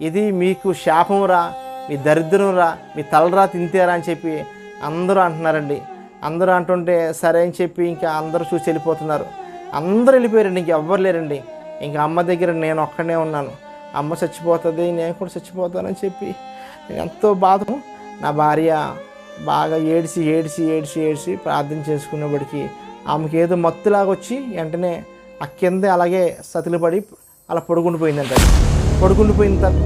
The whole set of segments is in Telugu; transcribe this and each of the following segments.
ఇది మీకు శాపంరా మీ దరిద్రం రా మీ తలరా తింతేరా అని చెప్పి అందరూ అంటున్నారండి. అందరూ అంటుంటే సరే అని చెప్పి ఇంకా అందరూ చూసి వెళ్ళిపోతున్నారు. అందరూ వెళ్ళిపోయారండి ఇంక ఎవ్వరు లేరండి. ఇంకా అమ్మ దగ్గర నేను ఒక్కనే ఉన్నాను. అమ్మ చచ్చిపోతుంది నేను కూడా చచ్చిపోతానని చెప్పి నేను ఎంతో బాధ నా భార్య బాగా ఏడిసి ఏడిసి ఏడిసి ఏడిసి ప్రార్థన చేసుకున్నప్పటికీ ఆమెకి ఏదో మత్తులాగా వచ్చి వెంటనే ఆ కింద అలాగే సతిలు పడి అలా పడుకుండిపోయిందంట. పడుకుండిపోయిన తర్వాత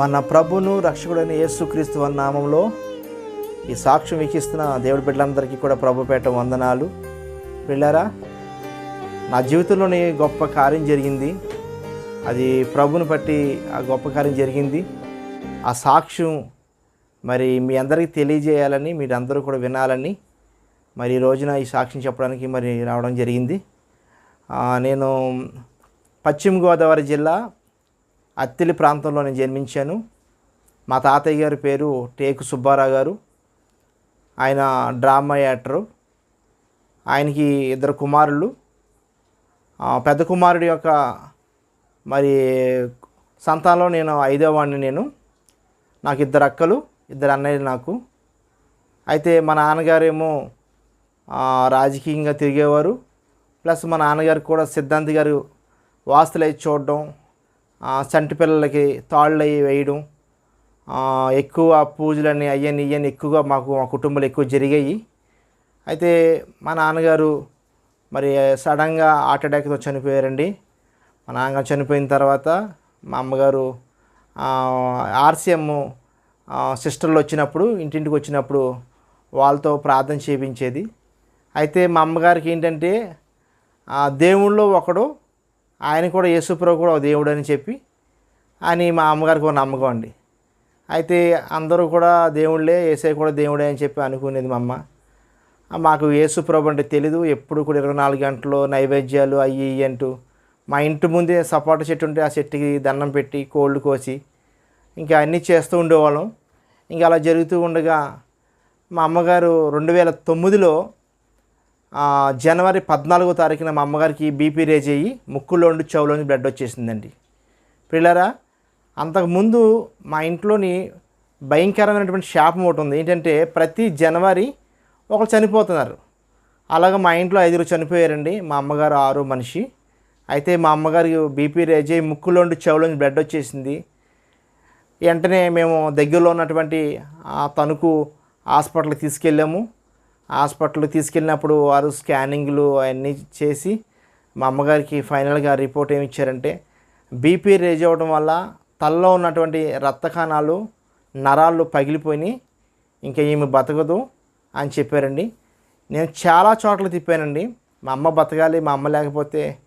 మన ప్రభును రక్షకుడైన యేసుక్రీస్తు అన్న నామంలో ఈ సాక్ష్యం వీక్షిస్తున్న దేవుడి బిడ్డలందరికీ కూడా ప్రభుపేట వందనాలు. వెళ్ళారా నా జీవితంలోనే గొప్ప కార్యం జరిగింది. అది ప్రభుని బట్టి ఆ గొప్ప కార్యం జరిగింది. ఆ సాక్ష్యం మరి మీ అందరికీ తెలియజేయాలని మీరు అందరూ కూడా వినాలని మరి ఈ రోజున ఈ సాక్ష్యం చెప్పడానికి మరి రావడం జరిగింది. నేను పశ్చిమ గోదావరి జిల్లా అత్తిలి ప్రాంతంలో నేను జన్మించాను. మా తాతయ్య గారి పేరు టేకు సుబ్బారావు గారు. ఆయన డ్రామా యాక్టరు. ఆయనకి ఇద్దరు కుమారులు. పెద్ద కుమారుడి యొక్క మరి సంతానంలో నేను ఐదో వాడిని నేను. నాకు ఇద్దరు అక్కలు ఇద్దరు అన్నయ్యలు నాకు. అయితే మా నాన్నగారేమో రాజకీయంగా తిరిగేవారు. ప్లస్ మా నాన్నగారు కూడా సిద్ధాంతి గారు వాస్తులు అయి చూడడం చంటి పిల్లలకి తాళ్ళు అవి వేయడం ఎక్కువ పూజలని అయ్యని ఇయ్యని ఎక్కువగా మాకు మా కుటుంబంలో ఎక్కువ జరిగాయి. అయితే మా నాన్నగారు మరి సడన్గా హార్ట్ అటాక్తో చనిపోయారండి. మా నాన్నగారు చనిపోయిన తర్వాత మా అమ్మగారు ఆర్సీఎం సిస్టర్లు వచ్చినప్పుడు ఇంటింటికి వచ్చినప్పుడు వాళ్ళతో ప్రార్థన చేయించేది అయితే మా అమ్మగారికి ఏంటంటే ఆ దేవుళ్ళో ఒకడు ఆయన కూడా యేసుప్రభు కూడా ఒక దేవుడు అని చెప్పి అని మా అమ్మగారికి ఒక నమ్మకం అండి. అయితే అందరూ కూడా దేవుళ్ళే ఏసై కూడా దేవుడే అని చెప్పి అనుకునేది మా అమ్మ. మాకు యేసుప్రభు అంటే తెలీదు ఎప్పుడు కూడా ఇరవై నాలుగు గంటలు నైవేద్యాలు అయ్యి అంటూ మా ఇంటి ముందే సపోటా చెట్టు ఉంటే ఆ చెట్టుకి దండం పెట్టి కోళ్ళు కోసి ఇంకా అన్నీ చేస్తూ ఉండేవాళ్ళం. ఇంకా అలా జరుగుతూ ఉండగా మా అమ్మగారు రెండు వేల తొమ్మిదిలో జనవరి పద్నాలుగో తారీఖున మా అమ్మగారికి బీపీ రేజ్ అయ్యి ముక్కులో ఉండి చెవులోని బ్లడ్ వచ్చేసిందండి. పిల్లరా అంతకుముందు మా ఇంట్లోని భయంకరమైనటువంటి శాపం ఒకటి ఉంది. ఏంటంటే ప్రతి జనవరి ఒకరు చనిపోతున్నారు. అలాగే మా ఇంట్లో ఐదుగురు చనిపోయారండి. మా అమ్మగారు ఆరో మనిషి. అయితే మా అమ్మగారికి బీపీ రేజ్ అయ్యి ముక్కులోండి చెవులోంచి బ్లడ్ వచ్చేసింది. వెంటనే మేము దగ్గరలో ఉన్నటువంటి ఆ తణుకు హాస్పిటల్కి తీసుకెళ్ళాము. హాస్పిటల్కి తీసుకెళ్ళినప్పుడు వారు స్కానింగ్లు అవన్నీ చేసి మా అమ్మగారికి ఫైనల్గా రిపోర్ట్ ఏమి ఇచ్చారంటే బీపీ రేజ్ అవ్వడం వల్ల తలలో ఉన్నటువంటి రక్త కణాలు నరాలు పగిలిపోయి ఇంకా ఈమె బతకదు అని చెప్పారండి. నేను చాలా చోట్ల తిప్పానండి. మా అమ్మ బతకాలి మా అమ్మ లేకపోతే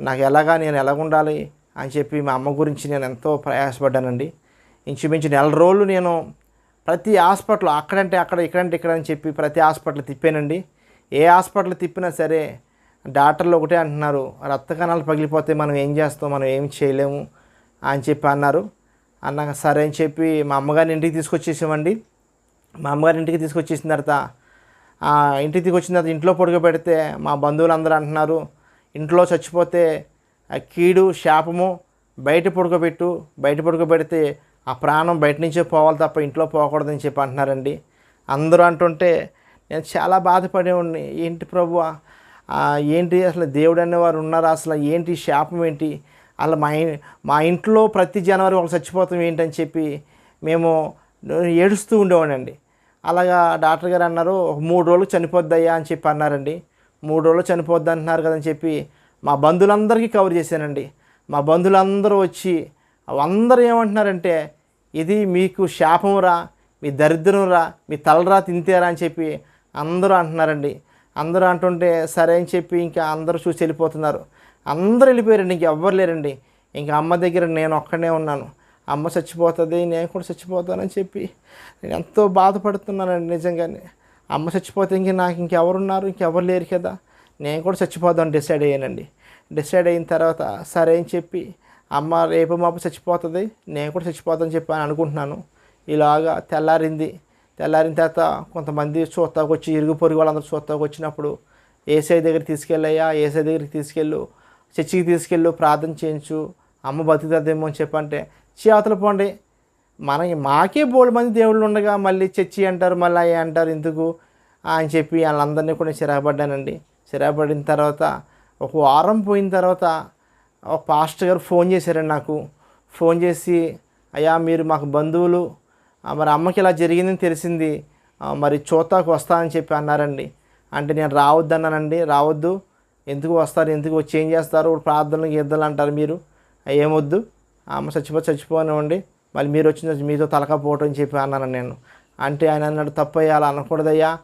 నాకు ఎలాగా నేను ఎలాగుండాలి అని చెప్పి మా అమ్మ గురించి నేను ఎంతో ప్రయాసపడ్డానండి. ఇంచుమించు నెల రోజులు నేను ప్రతి హాస్పిటల్ అక్కడంటే అక్కడ ఇక్కడంటే ఇక్కడ అని చెప్పి ప్రతి హాస్పిటల్ తిప్పానండి. ఏ హాస్పిటల్ తిప్పినా సరే డాక్టర్లు ఒకటే అంటున్నారు రక్త కణాలు పగిలిపోతే మనం ఏం చేస్తాం మనం ఏం చేయలేము అని చెప్పి అన్నారు. అన్నాక సరే అని చెప్పి మా అమ్మగారిని ఇంటికి తీసుకొచ్చేసామండి. మా అమ్మగారి ఇంటికి తీసుకొచ్చేసిన తర్వాత ఇంటికి తీసుకొచ్చిన తర్వాత ఇంట్లో పడుకోబెడితే మా బంధువులందరూ అంటున్నారు ఇంట్లో చచ్చిపోతే ఆ కీడు శాపము బయట పడుకోబెట్టు బయట పడుకోబెడితే ఆ ప్రాణం బయట నుంచే పోవాలి తప్ప ఇంట్లో పోకూడదని చెప్పి అంటున్నారండి. అందరూ అంటుంటే నేను చాలా బాధపడేవాడిని. ఏంటి ప్రభు? ఏంటి అసలు దేవుడు అనేవారు ఉన్నారా? అసలు ఏంటి శాపం ఏంటి? అలా మా మా ఇంట్లో ప్రతి జనవరి వాళ్ళు చచ్చిపోతాం ఏంటని చెప్పి మేము ఏడుస్తూ ఉండేవాడండి అలాగా డాక్టర్ గారు అన్నారు ఒక మూడు రోజులు చనిపోద్దయ్యా అని చెప్పి అన్నారండి. మూడు రోజులు చనిపోద్ది అంటున్నారు కదని చెప్పి మా బంధువులందరికీ కవర్ చేశానండి. మా బంధువులందరూ వచ్చి అందరూ ఏమంటున్నారంటే ఇది మీకు శాపంరా మీ దరిద్రంరా మీ తలరా తింతేరా అని చెప్పి అందరూ అంటున్నారండి. అందరూ అంటుంటే సరే అని చెప్పి ఇంకా అందరూ చూసి వెళ్ళిపోతున్నారు. అందరూ వెళ్ళిపోయారండి ఇంక ఎవ్వరు లేరండి. ఇంకా అమ్మ దగ్గర నేను ఒక్కడే ఉన్నాను. అమ్మ చచ్చిపోతుంది నేను కూడా చచ్చిపోతానని చెప్పి నేను ఎంతో బాధపడుతున్నానండి నిజంగానే. అమ్మ చచ్చిపోతే ఇంక నాకు ఇంకెవరున్నారు? ఇంకెవరు లేరు కదా. నేను కూడా చచ్చిపోదాం డిసైడ్ అయ్యానండి. డిసైడ్ అయిన తర్వాత సరే అని చెప్పి అమ్మ రేపు మాపు చచ్చిపోతుంది నేను కూడా చచ్చిపోతాను చెప్పి అని అనుకుంటున్నాను. ఇలాగా తెల్లారింది. తెల్లారిన తర్వాత కొంతమంది చూస్తాకు వచ్చి ఇరుగు పొరుగు వాళ్ళందరూ చూస్తాకు వచ్చినప్పుడు ఏసఐ దగ్గరికి తీసుకెళ్ళయ్యా ఏసఐ దగ్గరికి తీసుకెళ్ళు చర్చికి తీసుకెళ్ళు ప్రార్థన చేయించు అమ్మ బతుకుతుందేమో అని చెప్పంటే చేతలు పోండి. మన మాకే బోల్డ్ మంది దేవుళ్ళు ఉండగా మళ్ళీ చర్చి అంటారు మళ్ళీ అయ్యి అంటారు ఎందుకు? అని చెప్పి వాళ్ళందరినీ కూడా చిరాపడ్డానండి చిరాపడిన తర్వాత ఒక వారం పోయిన తర్వాత ఒక పాస్టర్ గారు ఫోన్ చేశారండి నాకు. ఫోన్ చేసి అయ్యా మీరు మాకు బంధువులు మరి అమ్మకి ఇలా జరిగిందని తెలిసింది. మరి చూతాకు వస్తానని చెప్పి అన్నారండి. అంటే నేను రావద్దన్నానండి రావద్దు. ఎందుకు వస్తారు? ఎందుకు వచ్చి ఏం చేస్తారు? ప్రార్థనలు గీద్దలు అంటారు మీరు. ఏమొద్దు అమ్మ చచ్చిపో చచ్చిపోనివ్వండి. మళ్ళీ మీరు వచ్చిన మీతో తలకపోవటం అని చెప్పి అన్నాను నేను. అంటే ఆయన అన్నాడు తప్పయ్యా అలా అనకూడదయ్యా.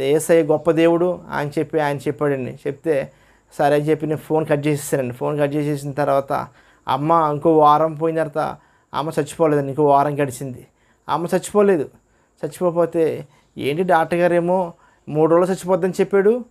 ఏసఐ గొప్ప దేవుడు అని చెప్పి ఆయన చెప్పాడండి. చెప్తే సరే అని చెప్పి నేను ఫోన్ కట్ చేసేసానండి. ఫోన్ కట్ చేసేసిన తర్వాత అమ్మ ఇంకో వారం పోయిన తర్వాత అమ్మ చచ్చిపోలేదండి. ఇంకో వారం గడిచింది. అమ్మ చచ్చిపోలేదు. చచ్చిపోతే ఏంటి డాక్టర్ గారేమో మూడు రోజులు చచ్చిపోద్దని చెప్పాడు.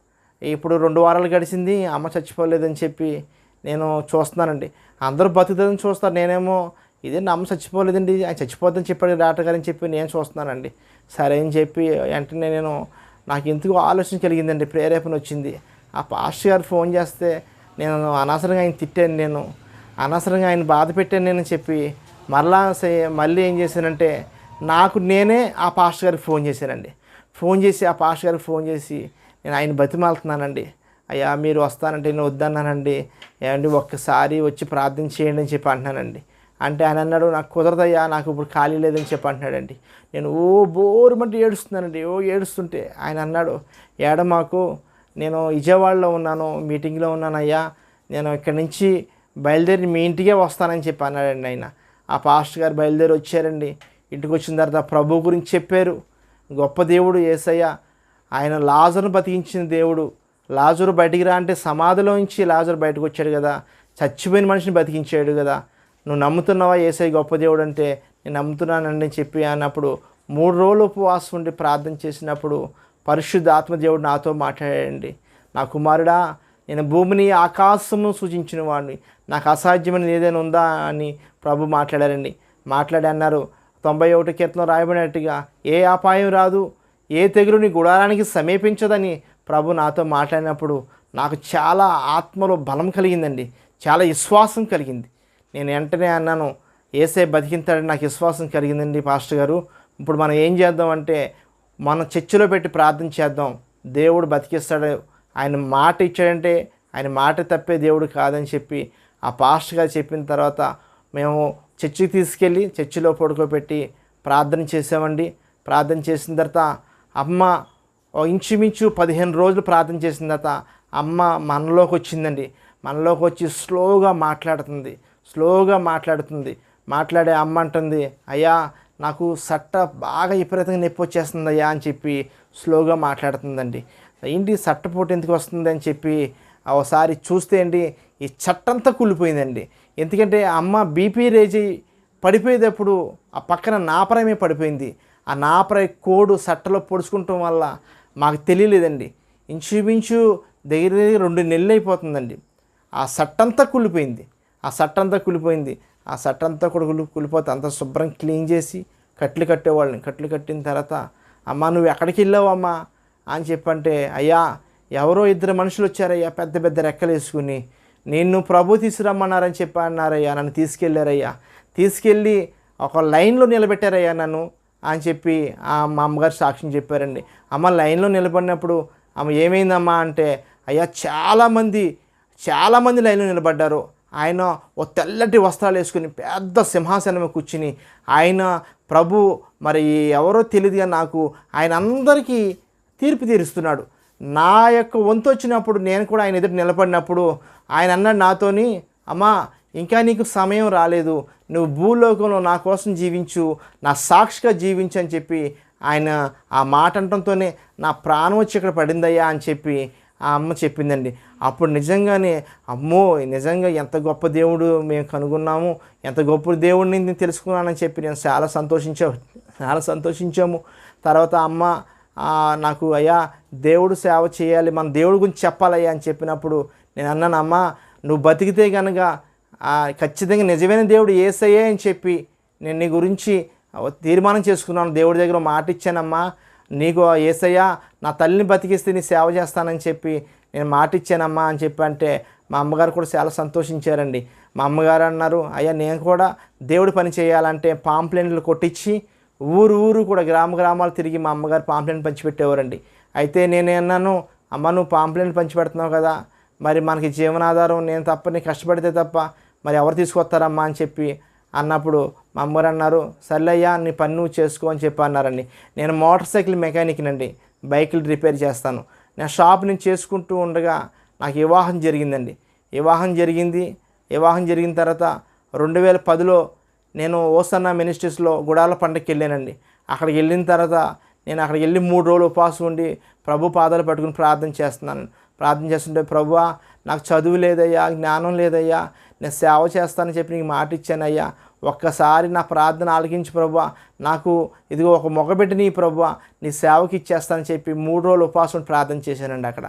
ఇప్పుడు రెండు వారాలు గడిచింది అమ్మ చచ్చిపోలేదని చెప్పి నేను చూస్తున్నానండి. అందరూ బతుకుతుందని చూస్తారు. నేనేమో ఇదే నమ్మ చచ్చిపోలేదండి. ఆయన చచ్చిపోద్దని చెప్పాడు డాక్టర్ గారు అని చెప్పి నేను చూస్తున్నానండి. సరే అని చెప్పి వెంటనే నేను నాకు ఎందుకు ఆలోచన కలిగిందండి? ప్రేరేపణ వచ్చింది. ఆ పాస్టర్ గారు ఫోన్ చేస్తే నేను అనవసరంగా ఆయన తిట్టాను నేను. అనవసరంగా ఆయన బాధ పెట్టాను నేను చెప్పి మరలా మళ్ళీ ఏం చేశానంటే నాకు నేనే ఆ పాస్టర్ గారికి ఫోన్ చేశానండి. ఫోన్ చేసి ఆ పాస్టర్ గారికి ఫోన్ చేసి నేను ఆయన బతిమాలుతున్నానండి. అయ్యా మీరు వస్తానంటే నేను వద్దన్నానండి. ఏమండి ఒక్కసారి వచ్చి ప్రార్థన చేయండి అని చెప్పి అంటున్నానండి. అంటే ఆయన అన్నాడు నాకు కుదరదయ్యా నాకు ఇప్పుడు ఖాళీ లేదని చెప్పి అంటున్నాడండి. నేను ఓ బోరుమంటే ఏడుస్తున్నానండి ఓ ఏడుస్తుంటే. ఆయన అన్నాడు ఏడ మాకు నేను విజయవాడలో ఉన్నాను మీటింగ్లో ఉన్నానయ్యా నేను ఇక్కడి నుంచి బయలుదేరి మీ ఇంటికే వస్తానని చెప్పి అన్నాడండి ఆయన. ఆ పాస్టర్ గారు బయలుదేరి వచ్చారండి. ఇంటికి వచ్చిన తర్వాత ప్రభు గురించి చెప్పారు. గొప్ప దేవుడు ఏసయ్య ఆయన లాజరును బతికించిన దేవుడు. లాజరు బయటికి రా అంటే సమాధిలో నుంచి లాజరు బయటకు వచ్చాడు కదా చచ్చిపోయిన మనిషిని బతికించాడు కదా. నువ్వు నమ్ముతున్నావా ఏసై గొప్ప దేవుడు అంటే? నేను నమ్ముతున్నానండి చెప్పి అన్నప్పుడు మూడు రోజులు ఉపవాసం ఉండి ప్రార్థన చేసినప్పుడు పరిశుద్ధ ఆత్మదేవుడు నాతో మాట్లాడండి నా కుమారుడా నేను భూమిని ఆకాశము సూచించిన వాడిని నాకు అసాధ్యమైన ఏదైనా ఉందా? అని ప్రభు మాట్లాడారండి. మాట్లాడి అన్నారు తొంభై ఒకటి కీర్తనం రాయబడినట్టుగా ఏ అపాయం రాదు ఏ తెగులు నీ గుడారానికి సమీపించదని ప్రభు నాతో మాట్లాడినప్పుడు నాకు చాలా ఆత్మలో బలం కలిగిందండి. చాలా విశ్వాసం కలిగింది. నేను వెంటనే అన్నాను ఏసే బతికింతాడని నాకు విశ్వాసం కలిగిందండి పాస్టర్ గారు. ఇప్పుడు మనం ఏం చేద్దాం అంటే మనం చర్చిలో పెట్టి ప్రార్థన చేద్దాం. దేవుడు బతికిస్తాడు. ఆయన మాట ఇచ్చాడంటే ఆయన మాట తప్పే దేవుడు కాదని చెప్పి ఆ పాస్టర్ గారు చెప్పిన తర్వాత మేము చర్చికి తీసుకెళ్ళి చర్చిలో పడుకోబెట్టి ప్రార్థన చేసామండి ప్రార్థన చేసిన తర్వాత అమ్మ ఇంచుమించు పదిహేను రోజులు ప్రార్థన చేసిన తర్వాత అమ్మ మనలోకి వచ్చిందండి. మనలోకి వచ్చి స్లోగా మాట్లాడుతుంది. స్లోగా మాట్లాడుతుంది. మాట్లాడే అమ్మ అంటుంది అయ్యా నాకు సట్ట బాగా విపరీతంగా నొప్పి వచ్చేస్తుంది అయ్యా అని చెప్పి స్లోగా మాట్లాడుతుందండి. ఏంటి సట్టపోటు ఎందుకు వస్తుంది అని చెప్పి ఒకసారి చూస్తే అండి ఈ చట్టంతా కూలిపోయిందండి. ఎందుకంటే అమ్మ బీపీ రేజ్ పడిపోయేటప్పుడు ఆ పక్కన నాపరమే పడిపోయింది. ఆ నాపరై కోడు సట్టలో పొడుచుకుంటాం వల్ల మాకు తెలియలేదండి. ఇంచుమించు దగ్గర దగ్గర రెండు నెలలు అయిపోతుందండి. ఆ సట్టంతా కూలిపోయింది. ఆ సట్టంతా కులిపోయింది. ఆ సట్టంతా కూడా కులి కులిపోతే అంతా శుభ్రం క్లీన్ చేసి కట్లు కట్టేవాళ్ళని. కట్లు కట్టిన తర్వాత అమ్మ నువ్వు ఎక్కడికి వెళ్ళావు అమ్మా? అని చెప్పంటే అయ్యా ఎవరో ఇద్దరు మనుషులు వచ్చారయ్యా పెద్ద పెద్ద రెక్కలు వేసుకుని. నిన్ను ప్రభు తీసుకురమ్మన్నారని చెప్పి అన్నారయ్యా నన్ను తీసుకెళ్ళారయ్యా తీసుకెళ్ళి ఒక లైన్లో నిలబెట్టారయ్యా నన్ను అని చెప్పి ఆ మా అమ్మగారు సాక్ష్యం చెప్పారండి. అమ్మ లైన్లో నిలబడినప్పుడు ఆమె ఏమైందమ్మా? అంటే అయ్యా చాలామంది చాలామంది లైన్లో నిలబడ్డారు. ఆయన ఓ తెల్లటి వస్త్రాలు వేసుకుని పెద్ద సింహాసనం కూర్చుని ఆయన ప్రభు మరి ఎవరో తెలియదుగా నాకు ఆయన అందరికీ తీర్పు తీరుస్తున్నాడు. నా యొక్క వంతు వచ్చినప్పుడు నేను కూడా ఆయన ఎదురు నిలబడినప్పుడు ఆయన అన్నాడు నాతోని అమ్మా ఇంకా నీకు సమయం రాలేదు. నువ్వు భూలోకంలో నా కోసం జీవించు నా సాక్షిగా జీవించు అని చెప్పి ఆయన ఆ మాట అంటంతోనే నా ప్రాణం వచ్చి ఇక్కడ పడిందయ్యా అని చెప్పి ఆ అమ్మ చెప్పిందండి. అప్పుడు నిజంగానే అమ్మో నిజంగా ఎంత గొప్ప దేవుడు మేము కనుగొన్నాము ఎంత గొప్ప దేవుడిని నేను తెలుసుకున్నానని చెప్పి నేను చాలా సంతోషించా చాలా సంతోషించాము. తర్వాత అమ్మ నాకు అయ్యా దేవుడు సేవ చేయాలి మన దేవుడి గురించి చెప్పాలయ్యా అని చెప్పినప్పుడు నేను అన్నాను అమ్మ నువ్వు బతికితే కనుక ఖచ్చితంగా నిజమైన దేవుడు ఏసయ్యే అని చెప్పి నేను నీ గురించి తీర్మానం చేసుకున్నాను దేవుడి దగ్గర మాట ఇచ్చానమ్మా. నీకు ఏసయ్యా నా తల్లిని బతికిస్తే నీ సేవ చేస్తానని చెప్పి నేను మాట ఇచ్చానమ్మా అని చెప్పి అంటే మా అమ్మగారు కూడా చాలా సంతోషించారండి. మా అమ్మగారు అన్నారు అయ్యా నేను కూడా దేవుడి పని చేయాలంటే పాంప్లెంట్లు కొట్టించి ఊరు ఊరు కూడా గ్రామ గ్రామాలు తిరిగి మా అమ్మగారు పాంప్లెంట్ పంచిపెట్టేవారండి. అయితే నేను అన్నాను అమ్మ నువ్వు పాంప్లెంట్ పంచిపెడుతున్నావు కదా మరి మనకి జీవనాధారం నేను తప్ప నీ కష్టపడితే తప్ప మరి ఎవరు తీసుకొస్తారమ్మా? అని చెప్పి అన్నప్పుడు మా అమ్మగారు అన్నారు సర్లయ్యా నీ పని నువ్వు చేసుకో అని చెప్పి అన్నారండి. నేను మోటార్ సైకిల్ మెకానిక్నండి బైకులు రిపేర్ చేస్తాను. నేను షాప్ నేను చేసుకుంటూ ఉండగా నాకు వివాహం జరిగిందండి. వివాహం జరిగింది. వివాహం జరిగిన తర్వాత రెండు వేల పదిలో నేను ఓసన్న మినిస్ట్రీస్లో గుడాల పండగకి వెళ్ళానండి. అక్కడికి వెళ్ళిన తర్వాత నేను అక్కడికి వెళ్ళి మూడు రోజులు ఉపవాసం ఉండి ప్రభు పాదాలు పట్టుకుని ప్రార్థన చేస్తున్నాను. ప్రార్థన చేస్తుంటే ప్రభువా నాకు చదువు లేదయ్యా జ్ఞానం లేదయ్యా నేను సేవ చేస్తానని చెప్పి నీకు మాట ఇచ్చానయ్యా. ఒక్కసారి నా ప్రార్థన ఆలకించి ప్రభు నాకు ఇదిగో ఒక మొగబెట్టి నీ ప్రభు నీ సేవకి ఇచ్చేస్తానని చెప్పి మూడు రోజులు ఉపవాసం ప్రార్థన చేశానండి అక్కడ.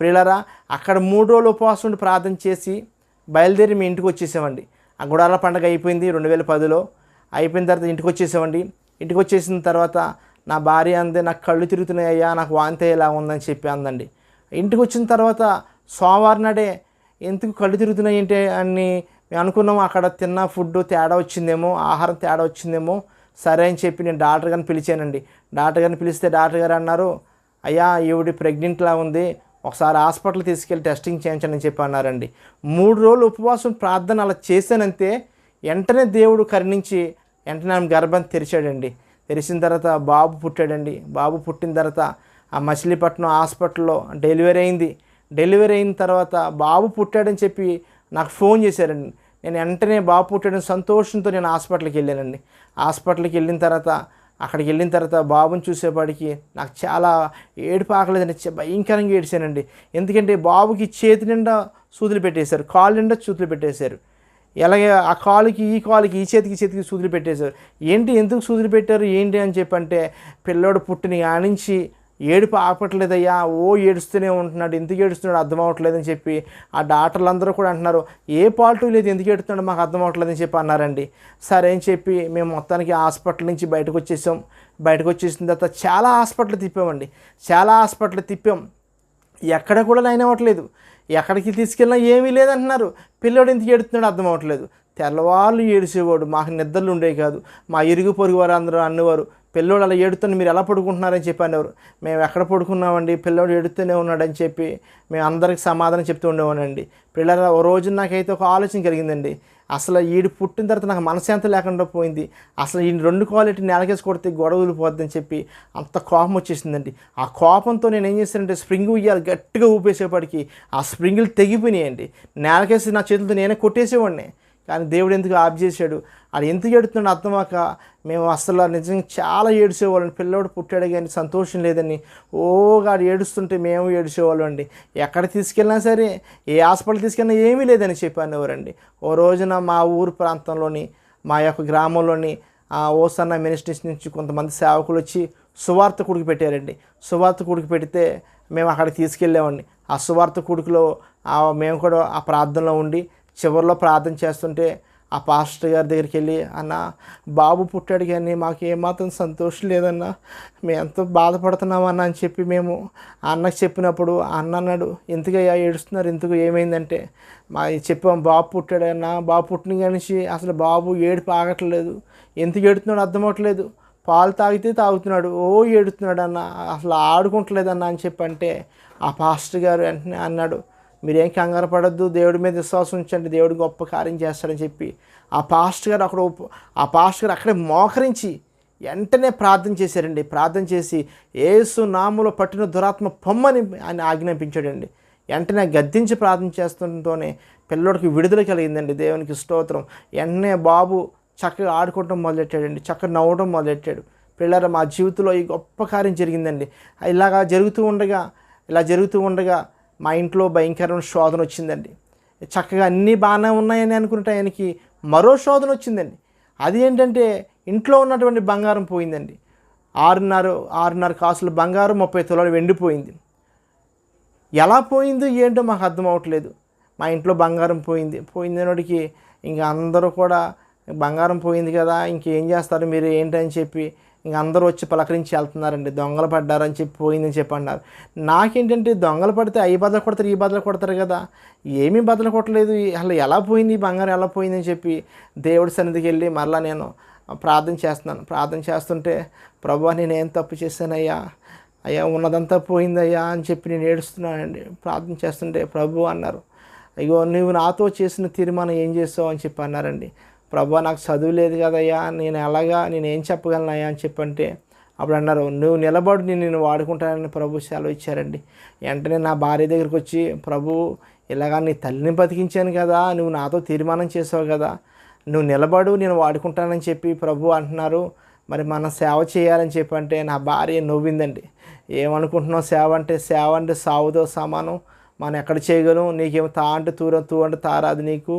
ప్రియులరా అక్కడ మూడు రోజులు ఉపవాసం ప్రార్థన చేసి బయలుదేరి మీ ఇంటికి వచ్చేసామండి. ఆ గుడాల పండగ అయిపోయింది రెండు వేల పదిలో. అయిపోయిన తర్వాత ఇంటికి వచ్చేసామండి. ఇంటికి వచ్చేసిన తర్వాత నా భార్య అందే నాకు కళ్ళు తిరుగుతున్నాయి అయ్యా నాకు వాంతి ఇలా ఉందని చెప్పి అందండి. ఇంటికి వచ్చిన తర్వాత సోమవారం నాడే ఎందుకు కళ్ళు తిరుగుతున్నాయి ఏంటి అని మేము అనుకున్నాం అక్కడ తిన్న ఫుడ్ తేడా వచ్చిందేమో ఆహారం తేడా వచ్చిందేమో సరే అని చెప్పి నేను డాక్టర్ గారిని పిలిచానండి. డాక్టర్ గారిని పిలిస్తే డాక్టర్ గారు అన్నారు అయ్యా ఈవిడ ప్రెగ్నెంట్లా ఉంది ఒకసారి హాస్పిటల్ తీసుకెళ్ళి టెస్టింగ్ చేయించండి అని చెప్పి అన్నారండి. మూడు రోజులు ఉపవాసం ప్రార్థన అలా చేశానంతే వెంటనే దేవుడు కరుణించి వెంటనే ఆమె గర్భం తెరిచాడండి. తెరిచిన తర్వాత బాబు పుట్టాడండి. బాబు పుట్టిన తర్వాత ఆ మచిలీపట్నం హాస్పిటల్లో డెలివరీ అయింది. డెలివరీ అయిన తర్వాత బాబు పుట్టాడని చెప్పి నాకు ఫోన్ చేశారండి. నేను వెంటనే బాబు పుట్టాడని సంతోషంతో నేను హాస్పిటల్కి వెళ్ళానండి. హాస్పిటల్కి వెళ్ళిన తర్వాత అక్కడికి వెళ్ళిన తర్వాత బాబుని చూసేపాటికి నాకు చాలా ఏడుపు ఆకలేదని భయంకరంగా ఏడిచానండి. ఎందుకంటే బాబుకి చేతి నిండా సూదులు పెట్టేశారు. కాలు నిండా సూదులు పెట్టేశారు. ఎలాగే ఆ కాలుకి ఈ కాలుకి ఈ చేతికి ఈ చేతికి సూదులు పెట్టేశారు. ఏంటి ఎందుకు సూదులు పెట్టారు? ఏంటి అని చెప్పంటే పిల్లోడు పుట్టిన ఆనించి ఏడుపు ఆపట్లేదయ్యా ఓ ఏడుస్తూనే ఉంటున్నాడు ఎందుకు ఏడుస్తున్నాడు అర్థం అవ్వట్లేదని చెప్పి ఆ డాక్టర్లు అందరూ కూడా అంటున్నారు ఏ పాల్టు లేదు ఎందుకు ఏడుతున్నాడు మాకు అర్థం అవ్వట్లేదని చెప్పి అన్నారండి. సరే అని చెప్పి మేము మొత్తానికి హాస్పిటల్ నుంచి బయటకు వచ్చేసాం. బయటకు వచ్చేసిన తర్వాత చాలా హాస్పిటల్ తిప్పామండి. చాలా హాస్పిటల్ తిప్పాం. ఎక్కడ కూడా లైన్ అవ్వట్లేదు. ఎక్కడికి తీసుకెళ్ళినా ఏమీ లేదంటున్నారు. పిల్లోడు ఎందుకు ఏడుతున్నాడు అర్థం అవ్వట్లేదు. తెల్లవాళ్ళు ఏడిసేవాడు మాకు నిద్రలు ఉండేవి కాదు. మా ఇరుగు పొరుగు వారు అందరూ అన్నవారు. పిల్లోడు అలా ఏడుతున్న మీరు ఎలా పడుకుంటున్నారని చెప్పి అనేవారు మేము ఎక్కడ పడుకున్నామండి? పిల్లోడు ఏడుతూనే ఉన్నాడని చెప్పి మేము అందరికి సమాధానం చెప్తూ ఉండేవానండి. పిల్లల ఓ రోజు నాకైతే ఒక ఆలోచన కలిగిందండి. అసలు ఈడు పుట్టిన తర్వాత నాకు మనశాంత లేకుండా పోయింది? అసలు ఈ రెండు క్వాలిటీ నేలకేసి కొడితే గొడవలు పోద్దని చెప్పి అంత కోపం వచ్చేసిందండి. ఆ కోపంతో నేను ఏం చేశానంటే స్ప్రింగ్ ఉయ్యాలి గట్టిగా ఊపేసేపటికి ఆ స్ప్రింగులు తెగిపోయినాయండి. నేలకేసి నా చేతులతో నేనే కొట్టేసేవాడిని. కానీ దేవుడు ఎందుకు ఆప్ చేశాడు? అది ఎందుకు ఏడుతున్నాడు అర్థమాక మేము అసలు నిజంగా చాలా ఏడిసేవాళ్ళం పిల్లోడు పుట్టాడు కానీ సంతోషం లేదని ఓగా ఏడుస్తుంటే మేము ఏడిసేవాళ్ళం అండి. ఎక్కడ తీసుకెళ్ళినా సరే ఏ హాస్పిటల్ తీసుకెళ్ళినా ఏమీ లేదని చెప్పాను ఎవరండి? ఓ రోజున మా ఊరు ప్రాంతంలోని మా యొక్క గ్రామంలోని ఆ ఓసన్న మినిస్ట్రీస్ నుంచి కొంతమంది సేవకులు వచ్చి సువార్త కుడికి పెట్టారండి. సువార్త కుడికి పెడితే మేము అక్కడికి తీసుకెళ్ళామండి. ఆ సువార్త కుడికిలో మేము కూడా ఆ ప్రార్థనలో ఉండి చివరిలో ప్రార్థన చేస్తుంటే ఆ పాస్టర్ గారి దగ్గరికి వెళ్ళి అన్న బాబు పుట్టాడు కానీ మాకు ఏమాత్రం సంతోషం లేదన్నా. మేము ఎంతో బాధపడుతున్నామన్నా అని చెప్పి మేము అన్నకు చెప్పినప్పుడు అన్న అన్నాడు ఎందుకయ్యా ఏడుస్తున్నారు? ఎందుకు? ఏమైందంటే మా చెప్పాం బాబు పుట్టాడన్నా బాబు పుట్టిన కానించి అసలు బాబు ఏడుపు ఆగట్లేదు. ఎందుకు ఏడుతున్నాడు అర్థం అవ్వట్లేదు. పాలు తాగితే తాగుతున్నాడు. ఓ ఏడుతున్నాడు అన్న. అసలు ఆడుకుంటలేదన్న అని చెప్పంటే ఆ పాస్టర్ గారు వెంటనే అన్నాడు మీరేం కంగారు పడద్దు దేవుడి మీద విశ్వాసం ఉంచండి దేవుడు గొప్ప కార్యం చేస్తాడని చెప్పి ఆ పాస్టర్ గారు అక్కడ ఆ పాస్టర్ గారు అక్కడే మోకరించి వెంటనే ప్రార్థన చేశారండి. ప్రార్థన చేసి ఏసు నాములో పట్టిన దురాత్మ పొమ్మని ఆయన ఆజ్ఞాపించాడండి. వెంటనే గద్దించి ప్రార్థన చేస్తుంటేనే పిల్లోడికి విడుదల కలిగిందండి. దేవునికి స్తోత్రం. వెంటనే బాబు చక్కగా ఆడుకోవటం మొదలెట్టాడండి. చక్కగా నవ్వడం మొదలెట్టాడు. పిల్లల మా జీవితంలో ఈ గొప్ప కార్యం జరిగిందండి. ఇలాగా జరుగుతూ ఉండగా ఇలా జరుగుతూ ఉండగా మా ఇంట్లో భయంకరమైన శోధన వచ్చిందండి. చక్కగా అన్నీ బాగానే ఉన్నాయని అనుకుంటే ఆయనకి మరో శోధన వచ్చిందండి. అది ఏంటంటే ఇంట్లో ఉన్నటువంటి బంగారం పోయిందండి. ఆరున్నర ఆరున్నర కాసులు బంగారం ముప్పై తులాలు వెండిపోయింది. ఎలా పోయిందో ఏంటో మాకు అర్థం అవ్వట్లేదు మా ఇంట్లో బంగారం పోయింది. పోయిందనోడికి ఇంకా అందరూ కూడా బంగారం పోయింది కదా ఇంకేం చేస్తారు మీరు ఏంటని చెప్పి ఇంక అందరూ వచ్చి పలకరించి వెళ్తున్నారండి. దొంగలు పడ్డారని చెప్పి పోయిందని చెప్పి అన్నారు. నాకేంటంటే దొంగలు పడితే అవి బదులు కొడతారు ఈ బదులు కొడతారు కదా. ఏమీ బదులు కొట్టలేదు. అసలు ఎలా పోయింది ఈ బంగారం? ఎలా పోయిందని చెప్పి దేవుడి సన్నిధికి వెళ్ళి మరలా నేను ప్రార్థన చేస్తున్నాను. ప్రార్థన చేస్తుంటే ప్రభు నేనేం తప్పు చేశానయ్యా? అయ్యా ఉన్నదంతా పోయిందయ్యా? అని చెప్పి నేను ఏడుస్తున్నానండి. ప్రార్థన చేస్తుంటే ప్రభు అన్నారు. అయ్యో నువ్వు నాతో చేసిన తీర్మానం ఏం చేస్తావు? అని చెప్పి అన్నారండి. ప్రభా నాకు చదువు లేదు కదయ్యా నేను ఎలాగా నేను ఏం చెప్పగలను అయ్యా అని చెప్పంటే అప్పుడు అన్నారు నువ్వు నిలబడు నేను నేను వాడుకుంటానని ప్రభు సెలవు ఇచ్చారండి. వెంటనే నా భార్య దగ్గరికి వచ్చి ప్రభు ఇలాగా నీ తల్లిని బతికించాను కదా నువ్వు నాతో తీర్మానం చేసావు కదా నువ్వు నిలబడు నేను వాడుకుంటానని చెప్పి ప్రభు అంటున్నారు. మరి మనం సేవ చేయాలని చెప్పి అంటే నా భార్య నవ్విందండి. ఏమనుకుంటున్నావు సేవ అంటే సేవ అంటే సావుతో సమానం మనం ఎక్కడ చేయగలం? నీకేమో తా అంటే తూర తూ అంటే తారాదు నీకు.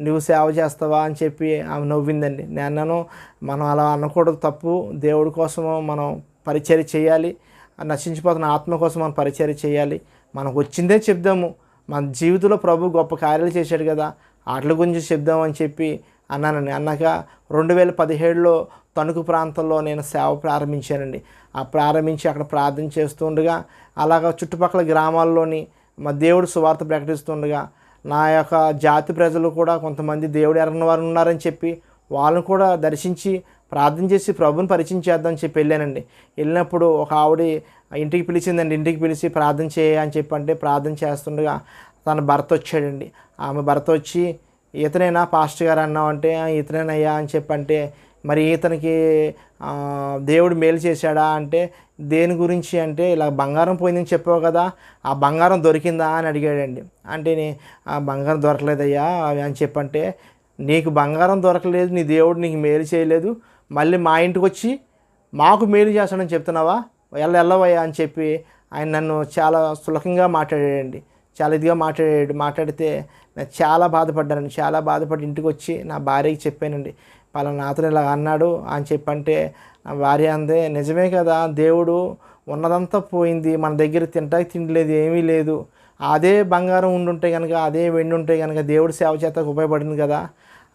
నువ్వు సేవ చేస్తావా? అని చెప్పి ఆమె నవ్విందండి. నేను మనం అలా అనకూడదు తప్పు. దేవుడి కోసము మనం పరిచర్య చేయాలి. నశించిపోతున్న ఆత్మ కోసం మనం పరిచర్య చేయాలి. మనకు వచ్చిందే చెప్దాము. మన జీవితంలో ప్రభు గొప్ప కార్యాలు చేశాడు కదా వాటి గురించి చెప్దాం అని చెప్పి అన్నానండి. అన్నాక రెండు వేల పదిహేడులో తణుకు ప్రాంతంలో నేను సేవ ప్రారంభించానండి. ఆ ప్రారంభించి అక్కడ ప్రార్థన చేస్తుండగా అలాగ చుట్టుపక్కల గ్రామాల్లోని మా దేవుడు సువార్త ప్రకటిస్తుండగా నా యొక్క జాతి ప్రజలు కూడా కొంతమంది దేవుడు ఎరగని వారు ఉన్నారని చెప్పి వాళ్ళని కూడా దర్శించి ప్రార్థన చేసి ప్రభుని పరిచయం చేద్దామని చెప్పి వెళ్ళానండి. వెళ్ళినప్పుడు ఒక ఆవిడ ఇంటికి పిలిచిందండి ఇంటికి పిలిచి ప్రార్థన చేయ అని చెప్పి అంటే ప్రార్థన చేస్తుండగా తన భర్త వచ్చాడండి. ఆమె భర్త వచ్చి ఇతనైనా పాస్టర్ గారు అన్నావు అంటే ఇతనేనయ్యా అని చెప్పంటే మరి ఇతనికి దేవుడు మేలు చేశాడా అంటే దేని గురించి అంటే ఇలా బంగారం పోయిందని చెప్పావు కదా ఆ బంగారం దొరికిందా అని అడిగాడండి. అంటే నే ఆ బంగారం దొరకలేదయ్యా అవి అని చెప్పంటే నీకు బంగారం దొరకలేదు నీ దేవుడు నీకు మేలు చేయలేదు మళ్ళీ మా ఇంటికి వచ్చి మాకు మేలు చేస్తాడని చెప్తున్నావా? వెళ్ళ వెళ్ళవయ్యా అని చెప్పి ఆయన నన్ను చాలా సులభంగా మాట్లాడాడండి. చాలా ఇదిగా మాట్లాడాడు. మాట్లాడితే నేను చాలా బాధపడ్డానండి. చాలా బాధపడి ఇంటికి వచ్చి నా భార్యకి చెప్పానండి. పలానా అతను ఇలా అన్నాడు అని చెప్పంటే భార్య అందే నిజమే కదా దేవుడు ఉన్నదంతా పోయింది మన దగ్గర తింటాకి తిండిలేదు ఏమీ లేదు. అదే బంగారం ఉండుంటే కనుక అదే వెండి ఉంటే కనుక దేవుడు సేవ చేత ఉపయోగపడింది కదా.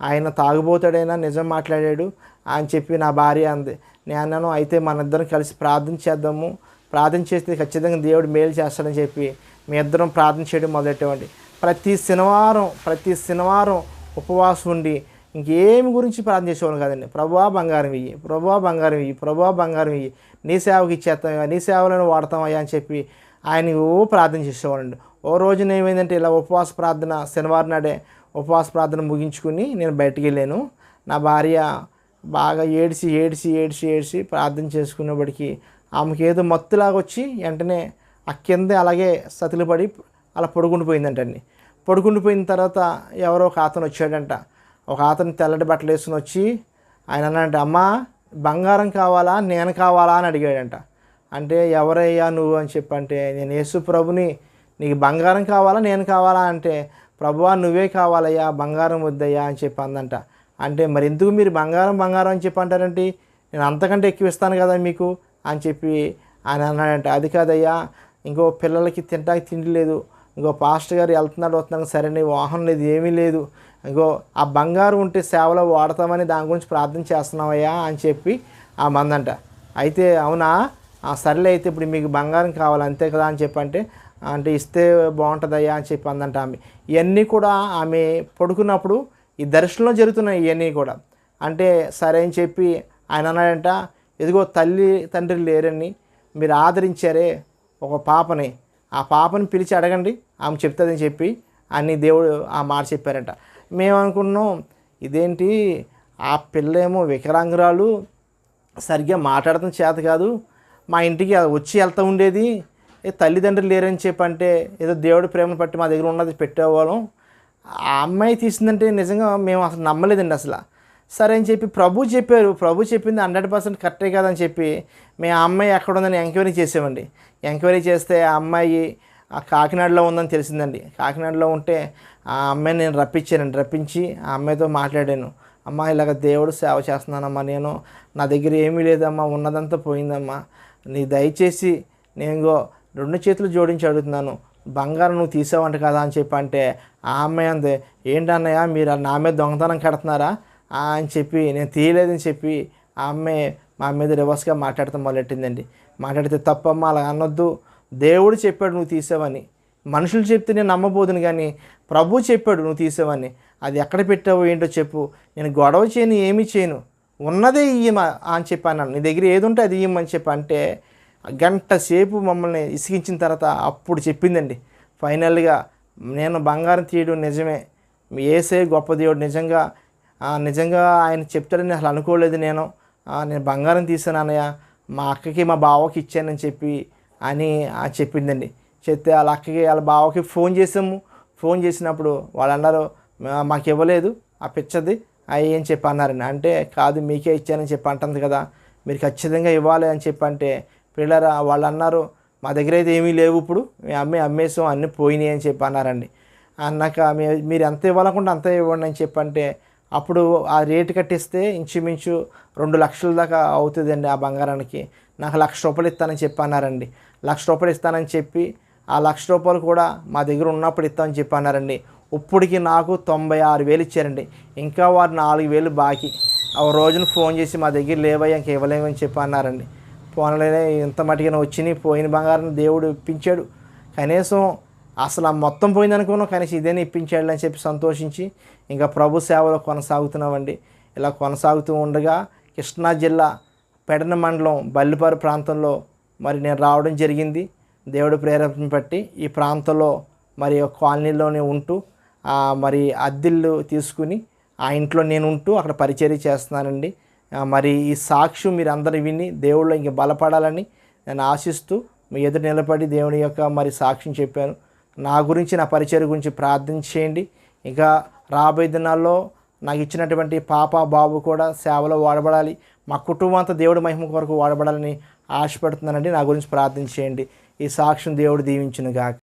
ఆయన తాగుబోతాడైనా నిజం మాట్లాడాడు అని చెప్పి నా భార్య అంది. నేను అయితే మన ఇద్దరం కలిసి ప్రార్థన చేద్దాము. ప్రార్థన చేస్తే ఖచ్చితంగా దేవుడు మేలు చేస్తాడని చెప్పి మీ ఇద్దరం ప్రార్థన చేయడం మొదలెట్టామండి ప్రతి శనివారం ప్రతి శనివారం ఉపవాసం ఉండి ఇంకేమి గురించి ప్రార్థన చేసేవాళ్ళం కాదండి. ప్రభా బంగారం ఇయ్యి ప్రభా బంగారం ఇయ్యి ప్రభా బంగారం ఇయ్యి. నీ సేవకి ఇచ్చేస్తాం నీ సేవలను వాడతామయ్యా అని చెప్పి ఆయన ఓ ప్రార్థన చేసేవాళ్ళండి. ఓ రోజున ఏమైందంటే ఇలా ఉపవాస ప్రార్థన శనివారం నాడే ఉపవాస ప్రార్థన ముగించుకుని నేను బయటికి వెళ్ళాను. నా భార్య బాగా ఏడిసి ఏడిసి ఏడిసి ఏడిసి ప్రార్థన చేసుకునేప్పటికీ ఆమెకి ఏదో మత్తులాగా వచ్చి వెంటనే ఆ కింద అలాగే సతిలు పడి అలా పడుకుండిపోయిందంటండి. పడుకుండిపోయిన తర్వాత ఎవరో ఒక అతను వచ్చాడంట. ఒక అతను తెల్లటి బట్టలు వేసుకుని వచ్చి ఆయన అన్నాడంట అమ్మా బంగారం కావాలా? నేను కావాలా? అని అడిగాడంట. అంటే ఎవరయ్యా నువ్వు? అని చెప్పంటే నేను యేసు ప్రభుని. నీకు బంగారం కావాలా? నేను కావాలా? అంటే ప్రభువా నువ్వే కావాలయ్యా బంగారం వద్దయ్యా అని చెప్పి అందంట. అంటే మరి ఎందుకు మీరు బంగారం బంగారం అని చెప్పి అంటారంటే నేను అంతకంటే ఎక్కువ ఇస్తాను కదా మీకు అని చెప్పి ఆయన అన్నాడంట. అది కాదయ్యా ఇంకో పిల్లలకి తినడానికి తిండి లేదు. ఇంకో పాస్టర్ గారు వెళ్తున్నాడు వస్తున్నాడు సరే నీ వాహనం లేదు ఏమీ లేదు. ఇంకో ఆ బంగారం ఉంటే సేవలో వాడతామని దాని గురించి ప్రార్థన చేస్తున్నావయ్యా అని చెప్పి ఆ మందంట. అయితే అవునా? ఆ సర్లే అయితే ఇప్పుడు మీకు బంగారం కావాలి అంతే కదా అని చెప్పి అంటే ఇస్తే బాగుంటుందయ్యా అని చెప్పి అందంట ఆమె. ఇవన్నీ కూడా ఆమె పడుకున్నప్పుడు ఈ దర్శనంలో జరుగుతున్నాయి ఇవన్నీ కూడా. అంటే సరే అని చెప్పి ఆయన అన్నాడంట ఇదిగో తల్లి తండ్రి లేరని మీరు ఆదరించారే ఒక పాపని. ఆ పాపని పిలిచి అడగండి ఆమె చెప్తుందని చెప్పి అన్ని దేవుడు ఆ మాట చెప్పారంట. మేము అనుకున్నాం ఇదేంటి? ఆ పిల్లేమో వికలాంగురాలు సరిగ్గా మాట్లాడటం చేత కాదు. మా ఇంటికి అది వచ్చి వెళ్తూ ఉండేది. తల్లిదండ్రులు లేరని చెప్పంటే ఏదో దేవుడి ప్రేమను బట్టి మా దగ్గర ఉన్నది పెట్టేవాళ్ళం. ఆ అమ్మాయి తీసిందంటే నిజంగా మేము అసలు నమ్మలేదండి అసలు. సరే అని చెప్పి ప్రభు చెప్పారు. ప్రభు చెప్పింది హండ్రెడ్ పర్సెంట్ కరెక్టే కాదని చెప్పి మేము ఆ అమ్మాయి ఎక్కడ ఉందని ఎంక్వైరీ చేసామండి. ఎంక్వైరీ చేస్తే ఆ అమ్మాయి ఆ కాకినాడలో ఉందని తెలిసిందండి. కాకినాడలో ఉంటే ఆ అమ్మాయిని నేను రప్పించానండి. రప్పించి ఆ అమ్మాయితో మాట్లాడాను. అమ్మ ఇలాగ దేవుడు సేవ చేస్తున్నానమ్మా. నేను నా దగ్గర ఏమీ లేదమ్మా. ఉన్నదంతా పోయిందమ్మా. నీ దయచేసి నేను రెండు చేతులు జోడించి అడుగుతున్నాను. బంగారం నువ్వు తీసావంట కదా అని చెప్పి అంటే ఆ అమ్మాయి అంది ఏంటన్నయ్య మీరు నా మీద దొంగతనం కడుతున్నారా? అని చెప్పి నేను తీయలేదని చెప్పి ఆ అమ్మాయి మా మీద రివర్స్గా మాట్లాడతాం మొదలెట్టిందండి. మాట్లాడితే తప్పమ్మ అలా అనొద్దు. దేవుడు చెప్పాడు నువ్వు తీసావని మనుషులు చెప్తే నేను నమ్మబోదును కానీ ప్రభు చెప్పాడు నువ్వు తీసావని అది ఎక్కడ పెట్టావో ఏంటో చెప్పు. నేను గొడవ చేయను ఏమీ చేయను. ఉన్నదే ఇయ్యమా అని చెప్పాను నీ దగ్గర ఏది ఉంటే అది ఇయ్యమని చెప్పి అంటే గంట సేపు మమ్మల్ని ఇసిగించిన తర్వాత అప్పుడు చెప్పిందండి. ఫైనల్గా నేను బంగారం తీయడం నిజమే. ఏసే గొప్ప దేవుడు నిజంగా నిజంగా ఆయన చెప్తాడని అసలు అనుకోలేదు నేను. నేను బంగారం తీసాను అన్నయ్య. మా అక్కకి మా బావకి ఇచ్చానని చెప్పి అని చెప్పిందండి. చెప్తే వాళ్ళ అక్కకి వాళ్ళ బావకి ఫోన్ చేసాము ఫోన్ చేసినప్పుడు వాళ్ళు అన్నారు మాకు ఇవ్వలేదు ఆ పిచ్చది అవి అని చెప్పి అన్నారండి. అంటే కాదు మీకే ఇచ్చానని చెప్పి అంటుంది కదా మీరు ఖచ్చితంగా ఇవ్వాలి అని చెప్పి అంటే పిల్లరా వాళ్ళు అన్నారు మా దగ్గర అయితే ఏమీ లేవు ఇప్పుడు మేము అమ్మే అమ్మేసాం అన్నీ పోయినాయి అని చెప్పి అన్నారండి. అన్నాక మీ- మీరు ఎంత ఇవ్వాలనుకుంటే అంత ఇవ్వండి అని చెప్పి అంటే అప్పుడు ఆ రేటు కట్టిస్తే ఇంచుమించు రెండు లక్షల దాకా అవుతుందండి ఆ బంగారానికి. నాకు లక్ష రూపాయలు ఇస్తానని చెప్పి అన్నారండి. లక్ష రూపాయలు ఇస్తానని చెప్పి ఆ లక్ష రూపాయలు కూడా మా దగ్గర ఉన్నప్పుడు ఇస్తామని చెప్పి అన్నారండి. ఇప్పటికి నాకు తొంభై ఆరు వేలు ఇచ్చారండి. ఇంకా వారు నాలుగు వేలు బాకీ. ఆ రోజున ఫోన్ చేసి మా దగ్గర లేవయ్యా ఇంక ఇవ్వలేమని చెప్పి అన్నారండి. పోనలేనే ఇంత మటుగా వచ్చినాయి పోయిన బంగారం దేవుడు ఇప్పించాడు. కనీసం అసలు ఆ మొత్తం పోయిందనుకున్నాం కనీసం ఇదేనే ఇప్పించాడు అని చెప్పి సంతోషించి ఇంకా ప్రభు సేవలో కొనసాగుతున్నామండి ఇలా కొనసాగుతూ ఉండగా కృష్ణా జిల్లా పెడన మండలం బల్లిపారు ప్రాంతంలో మరి నేను రావడం జరిగింది. దేవుడు ప్రేరేపణ బట్టి ఈ ప్రాంతంలో మరి కాలనీలోనే ఉంటూ మరి అద్దెళ్ళు తీసుకుని ఆ ఇంట్లో నేను ఉంటూ అక్కడ పరిచర్య చేస్తున్నానండి. మరి ఈ సాక్ష్యం మీరు అందరూ విని దేవుళ్ళు ఇంక బలపడాలని నేను ఆశిస్తూ మీ ఎదురు నిలబడి దేవుని యొక్క మరి సాక్ష్యం చెప్పాను. నా గురించి నా పరిచయ గురించి ప్రార్థన చేయండి. ఇంకా రాబోయే దినాల్లో నాకు ఇచ్చినటువంటి పాప బాబు కూడా సేవలో వాడబడాలి. మా కుటుంబం అంతా దేవుడి మహిమ కొరకు వాడబడాలని ఆశపడుతున్నానండి. నా గురించి ప్రార్థన చేయండి ఈ సాక్ష్యం దేవుడు దీవించును గాక